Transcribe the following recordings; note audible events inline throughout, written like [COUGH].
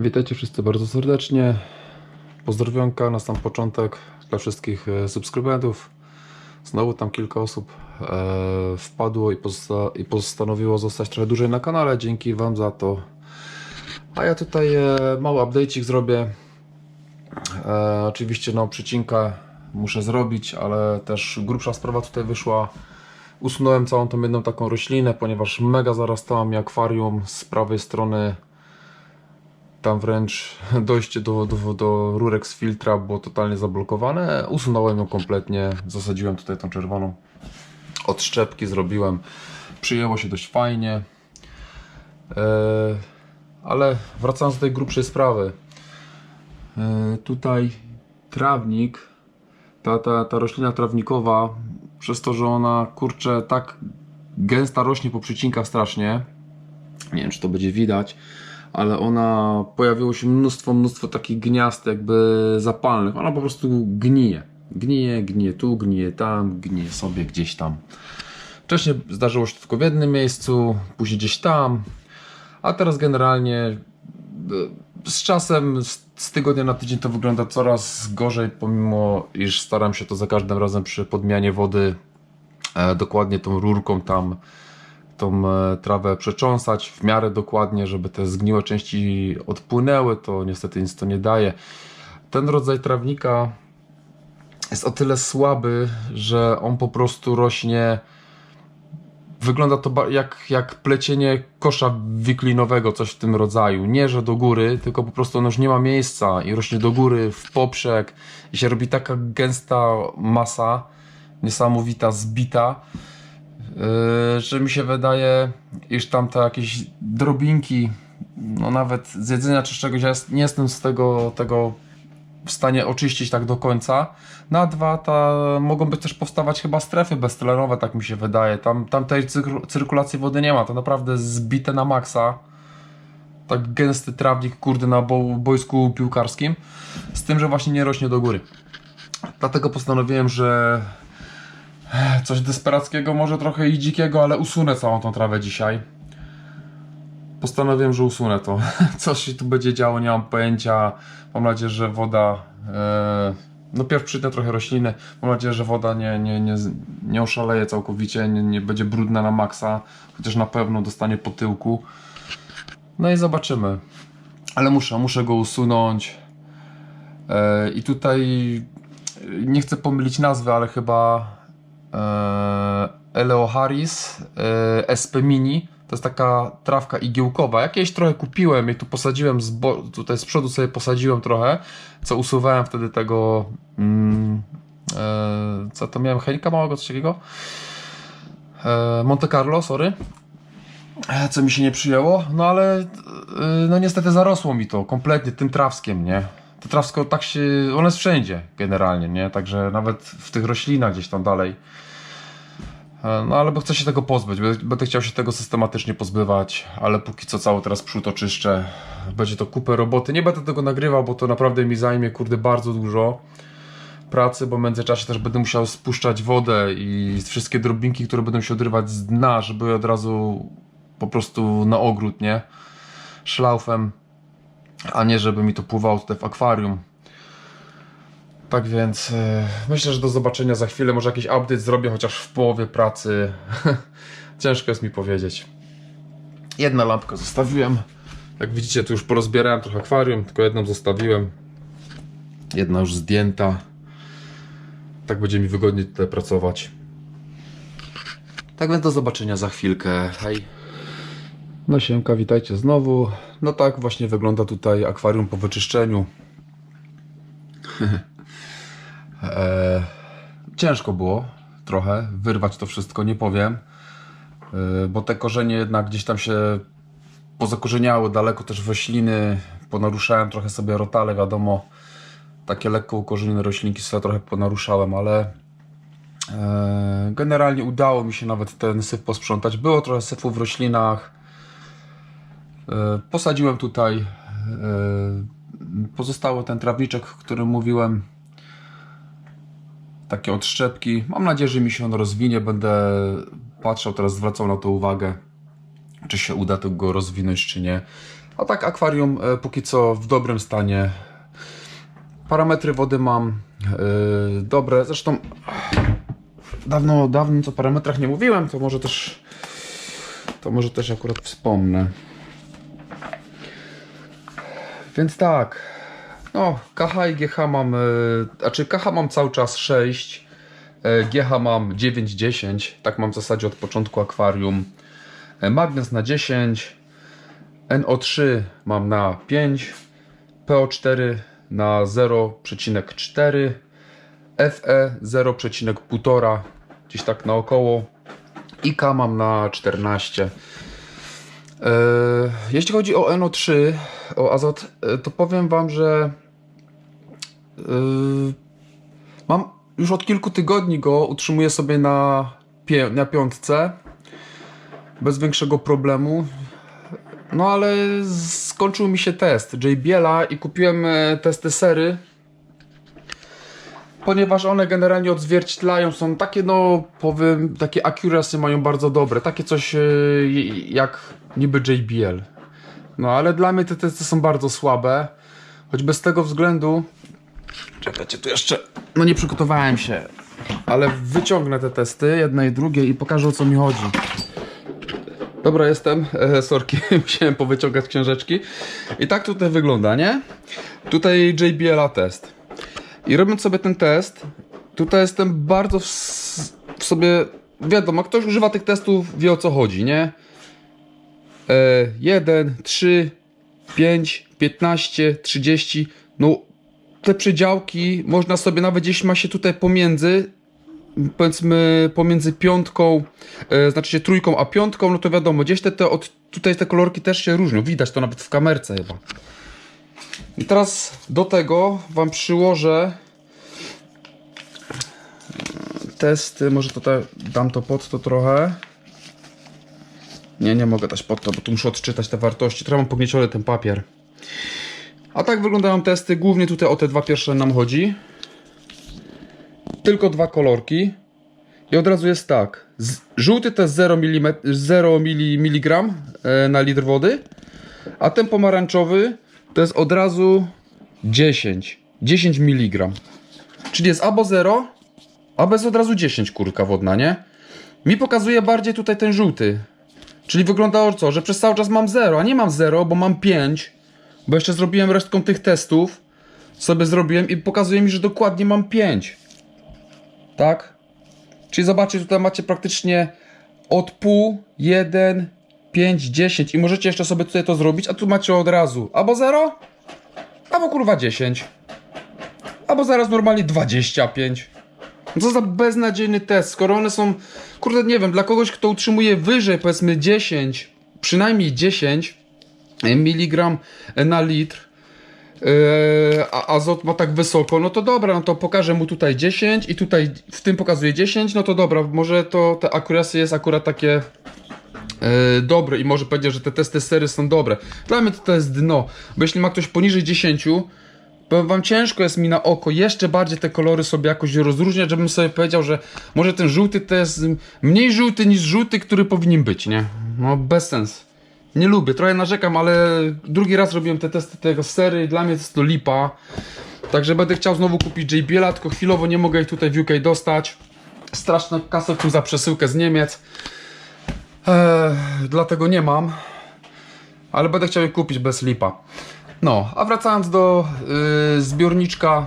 Witajcie wszyscy bardzo serdecznie. Pozdrowionka na sam początek dla wszystkich e, subskrybentów. Znowu tam kilka osób e, wpadło i, posta- i postanowiło zostać trochę dłużej na kanale. Dzięki Wam za to. A ja tutaj e, mały update'ik zrobię. Oczywiście no przycinkę muszę zrobić, ale też grubsza sprawa tutaj wyszła. Usunąłem całą tą jedną taką roślinę, ponieważ mega zarastała mi akwarium z prawej strony tam wręcz [LAUGHS] dojście do, do, do rurek z filtra było totalnie zablokowane. Usunąłem ją kompletnie, zasadziłem tutaj tą czerwoną. Odszczepki zrobiłem. Przyjęło się dość fajnie. E, ale wracając do tej grubszej sprawy. E, tutaj trawnik, ta, ta, ta roślina trawnikowa, przez to, że ona kurczę tak gęsta rośnie po przycinkach strasznie. Nie wiem, czy to będzie widać ale ona pojawiło się mnóstwo, mnóstwo takich gniazd jakby zapalnych. Ona po prostu gnije. Gnije, gnije tu, gnije tam, gnije sobie gdzieś tam. Wcześniej zdarzyło się tylko w jednym miejscu, później gdzieś tam, a teraz generalnie e, z czasem, z tygodnia na tydzień to wygląda coraz gorzej, pomimo iż staram się to za każdym razem przy podmianie wody e, dokładnie tą rurką tam tą e, trawę przecząsać w miarę dokładnie, żeby te zgniłe części odpłynęły, to niestety nic to nie daje. Ten rodzaj trawnika jest o tyle słaby, że on po prostu rośnie. Wygląda to jak, jak plecienie kosza wiklinowego, coś w tym rodzaju. Nie, że do góry, tylko po prostu on już nie ma miejsca i rośnie do góry, w poprzek i się robi taka gęsta masa, niesamowita, zbita, że mi się wydaje, iż tam te jakieś drobinki, no nawet z jedzenia czy z czegoś, ja nie jestem z tego, tego w stanie oczyścić tak do końca. Na dwa, ta, mogą być też powstawać chyba strefy beztlenowe, tak mi się wydaje. Tam, tam tej cyrku- cyrkulacji wody nie ma, to naprawdę zbite na maksa. Tak gęsty trawnik, kurde, na bo, boisku piłkarskim. Z tym, że właśnie nie rośnie do góry. Dlatego postanowiłem, że coś desperackiego, może trochę i dzikiego, ale usunę całą tą trawę dzisiaj. Postanowiłem, że usunę to. [LAUGHS] Coś się tu będzie działo, nie mam pojęcia. Mam nadzieję, że woda. E, no, pierw przytnę trochę rośliny. Mam nadzieję, że woda nie, nie, nie, nie oszaleje całkowicie, nie, nie będzie brudna na maksa, chociaż na pewno dostanie po tyłku. No i zobaczymy. Ale muszę, muszę go usunąć. E, I tutaj e, nie chcę pomylić nazwy, ale chyba e, Eleoharis e, SP Mini. To jest taka trawka igiełkowa. Jakieś trochę kupiłem i tu posadziłem, z tutaj z przodu sobie posadziłem trochę, co usuwałem wtedy tego. Mm, e, co to miałem? Henka małego, coś takiego? E, Monte Carlo, sorry. E, Co mi się nie przyjęło, no ale no niestety zarosło mi to kompletnie tym trawskiem, nie? To trawsko tak się, ono jest wszędzie generalnie, nie? Także nawet w tych roślinach gdzieś tam dalej. E, No ale bo chcę się tego pozbyć, będę- chciał się tego systematycznie pozbywać, ale póki co cały teraz przód oczyszczę. Będzie to kupę roboty. Nie będę tego nagrywał, bo to naprawdę mi zajmie, kurde, bardzo dużo pracy, bo w międzyczasie też będę musiał spuszczać wodę i wszystkie drobinki, które będą się odrywać z dna, żeby od razu po prostu na ogród, nie? Szlaufem, a nie żeby mi to pływało tutaj w akwarium. Tak więc e, myślę, że do zobaczenia za chwilę. Może jakiś update zrobię, chociaż w połowie pracy. [LAUGHS] Ciężko jest mi powiedzieć. Jedna lampka zostawiłem. Jak widzicie, tu już porozbierałem trochę akwarium, tylko jedną zostawiłem. Jedna już zdjęta. Tak będzie mi wygodniej tutaj pracować. Tak więc do zobaczenia za chwilkę. Hej. No siemka, witajcie znowu. No tak właśnie wygląda tutaj akwarium po wyczyszczeniu. [LAUGHS] e, ciężko było trochę wyrwać to wszystko, nie powiem. E, bo te korzenie jednak gdzieś tam się pozakorzeniały daleko też rośliny. Ponaruszałem trochę sobie rotale, wiadomo. Takie lekko ukorzenione roślinki sobie trochę ponaruszałem, ale e, generalnie udało mi się nawet ten syf posprzątać. Było trochę syfu w roślinach. E, Posadziłem tutaj. e, Pozostało ten trawniczek, o którym mówiłem. Takie odszczepki. Mam nadzieję, że mi się on rozwinie. Będę patrzał, teraz zwracał na to uwagę, czy się uda to go rozwinąć, czy nie. A tak akwarium e, póki co w dobrym stanie. Parametry wody mam dobre. Zresztą dawno, dawno o parametrach nie mówiłem, to może też to może też akurat wspomnę. Więc tak. No, KH i GH mam, e, znaczy KH mam cały czas 6, e, GH mam 9-10, tak mam w zasadzie od początku akwarium. E, Magnes na 10, NO3 mam na 5, PO4 na 0,4, FE 0,1, gdzieś tak naokoło. IK mam na 14. E, Jeśli chodzi o NO3, o azot, e, to powiem Wam, że e, mam już od kilku tygodni go utrzymuję sobie na, na piątce bez większego problemu. No ale skończył mi się test JBL-a i kupiłem testy sery ponieważ one generalnie odzwierciedlają, są takie no powiem, takie accuracy mają bardzo dobre, takie coś e, jak niby JBL. No ale dla mnie te testy są bardzo słabe, choćby z tego względu, czekajcie tu jeszcze, no nie przygotowałem się, ale wyciągnę te testy, jedne i drugie i pokażę o co mi chodzi. Dobra, jestem. E, sorki, [LAUGHS] musiałem powyciągać książeczki. I tak tutaj wygląda, nie? Tutaj JBL test. I robiąc sobie ten test, tutaj jestem bardzo w, w sobie. Wiadomo, ktoś używa tych testów, wie o co chodzi, nie? E, 1, 3, 5, 15, 30. No, te przedziałki można sobie nawet gdzieś ma się tutaj pomiędzy powiedzmy pomiędzy piątką, e, znaczy się trójką a piątką, no to wiadomo, gdzieś te, te od, tutaj te kolorki też się różnią, widać to nawet w kamerce chyba. I teraz do tego wam przyłożę testy, może tutaj dam to pod to trochę. Nie, nie mogę dać pod to, bo tu muszę odczytać te wartości. Trochę mam pognieciony ten papier. A tak wyglądają testy, głównie tutaj o te dwa pierwsze nam chodzi tylko dwa kolorki. I od razu jest tak. Żółty to jest 0, mm, 0 mili, miligram e, na litr wody, a ten pomarańczowy to jest od razu 10. 10 mg. Czyli jest albo 0, albo jest od razu 10 kurka wodna, nie? Mi pokazuje bardziej tutaj ten żółty. Czyli wyglądało co? Że przez cały czas mam 0, a nie mam 0, bo mam 5. Bo jeszcze zrobiłem resztką tych testów. Sobie zrobiłem i pokazuje mi, że dokładnie mam 5 tak? Czyli zobaczcie, tutaj macie praktycznie od pół, 1, 5, 10 i możecie jeszcze sobie tutaj to zrobić, a tu macie od razu. Albo 0, albo kurwa 10, albo zaraz normalnie 25. No Co za beznadziejny test, skoro one są, kurde nie wiem, dla kogoś kto utrzymuje wyżej powiedzmy 10, przynajmniej 10 mg na litr, Yy, a azot ma tak wysoko, no to dobra, no to pokażę mu tutaj 10 i tutaj w tym pokazuje 10, no to dobra, może to te akuracje jest akurat takie yy, dobre i może powiedzieć, że te testy sery są dobre. Dla mnie to, to jest dno, bo jeśli ma ktoś poniżej 10, powiem wam ciężko jest mi na oko jeszcze bardziej te kolory sobie jakoś rozróżniać, żebym sobie powiedział, że może ten żółty to jest mniej żółty niż żółty, który powinien być, nie? No bez sens. Nie lubię, trochę narzekam, ale drugi raz robiłem te testy tego sery dla mnie jest to lipa. Także będę chciał znowu kupić JBL, tylko chwilowo nie mogę ich tutaj w UK dostać. Straszna kasę tu za przesyłkę z Niemiec. Eee, dlatego nie mam. Ale będę chciał je kupić bez lipa. No, a wracając do yy, zbiorniczka.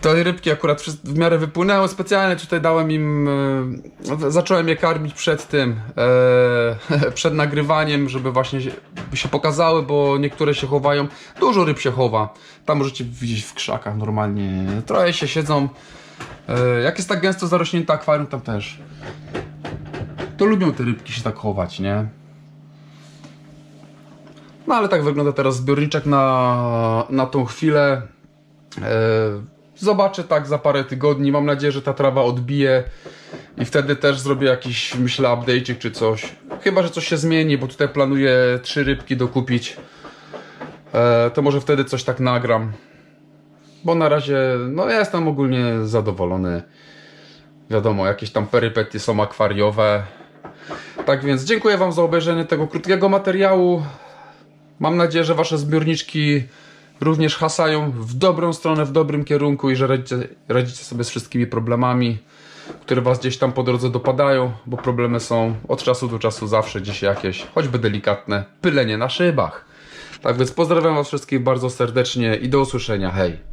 Te rybki akurat w miarę wypłynęły specjalnie, tutaj dałem im, e, zacząłem je karmić przed tym, e, [LAUGHS] przed nagrywaniem, żeby właśnie się, się pokazały, bo niektóre się chowają, dużo ryb się chowa, tam możecie widzieć w krzakach normalnie, trochę się siedzą, e, jak jest tak gęsto zarośnięte akwarium, tam też, to lubią te rybki się tak chować, nie? No ale tak wygląda teraz zbiorniczek na, na tą chwilę. E, zobaczę tak za parę tygodni. Mam nadzieję, że ta trawa odbije i wtedy też zrobię jakiś, myślę, update'ik czy coś. Chyba, że coś się zmieni, bo tutaj planuję trzy rybki dokupić. E, to może wtedy coś tak nagram. Bo na razie, no ja jestem ogólnie zadowolony. Wiadomo, jakieś tam perypetie są akwariowe. Tak więc dziękuję Wam za obejrzenie tego krótkiego materiału. Mam nadzieję, że Wasze zbiorniczki również hasają w dobrą stronę, w dobrym kierunku i że radzicie, radzicie sobie z wszystkimi problemami, które Was gdzieś tam po drodze dopadają, bo problemy są od czasu do czasu zawsze gdzieś jakieś, choćby delikatne, pylenie na szybach. Tak więc pozdrawiam Was wszystkich bardzo serdecznie i do usłyszenia. Hej!